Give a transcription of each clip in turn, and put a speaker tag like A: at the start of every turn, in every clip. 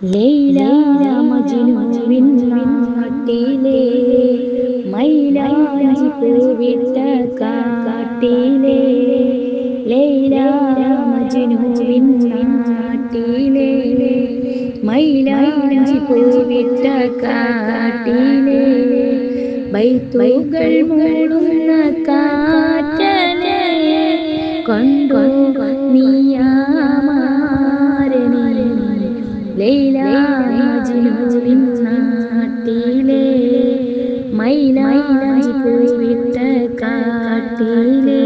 A: ലൈല മജ്നുവിൻ നാട്ടിലെ മൈലാഞ്ചി പൂവിട്ട കാട്ടിലെ ലൈല മജ്നുവിൻ നാട്ടിലെ മൈലാഞ്ചി പൂവിട്ട കാട്ടിലെ ബൈത്തുകൾ മൂടുന്ന കാറ്റലെ കൊണ്ടു നീയാമാരനെ ലൈല മജ്നുവിൻ നാട്ടിലെ മൈലാഞ്ചി പൂവിട്ട കാട്ടിലെ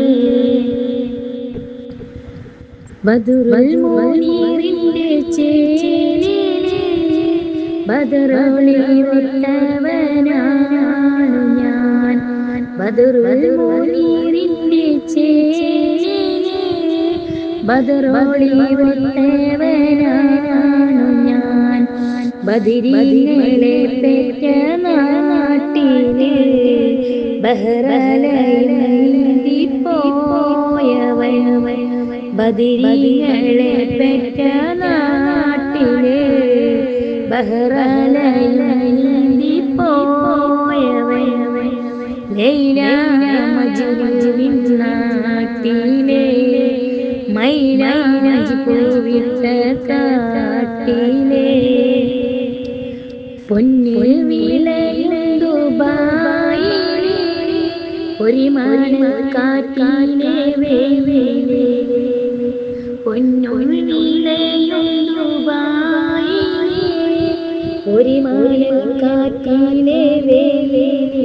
A: ബദുറുൽ മുനീറിന്റെ ചേലിലെ ബദറൊളി വിട്ടവനാണു ഞാൻ. ബദറുൽ മുനീറിന്റെ ചേലിലെ ബദറൊളി വിട്ടവനാണു ബദിരീങ്ങളെ പെറ്റ നാട്ടിലെ ബഹ്റലൈന്തി പോയവൻ ബദിരീങ്ങളെ പെറ്റ നാട്ടിലെ ബഹ്റലൈന്തി പോയവൻ ലൈല മജ്നുവിൻ നാട്ടിലെ മൈലാഞ്ചി പൂവിട്ട കാട്ടിലെ ബായിലെ ഒരു മണ കാറ്റിലെ വേവിലെ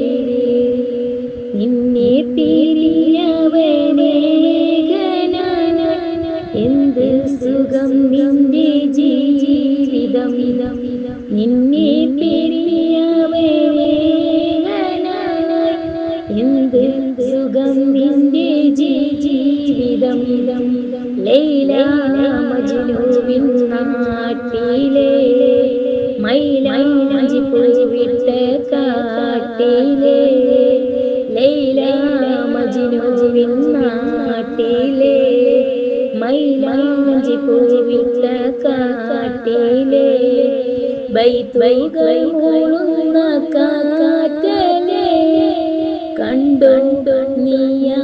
A: നിന്നെ പിരിയവനെ എന്ത് സുഖം നിന്റെ ജീവിതം നിന്നെ എന്ത് സുഖം നിന്റെ ജീവിതം ലൈല മജ്നുവിൻ നാട്ടിലെ മൈലാഞ്ചി പൂവിട്ട കാട്ടിലെ ലൈല മജ്നുവിൻ നാട്ടിലെ മൈലാഞ്ചി പൂവിട്ട കാട്ടിലെ ബൈത്തുകൾ മൂളുന്ന കാറ്റലെ കണ്ടു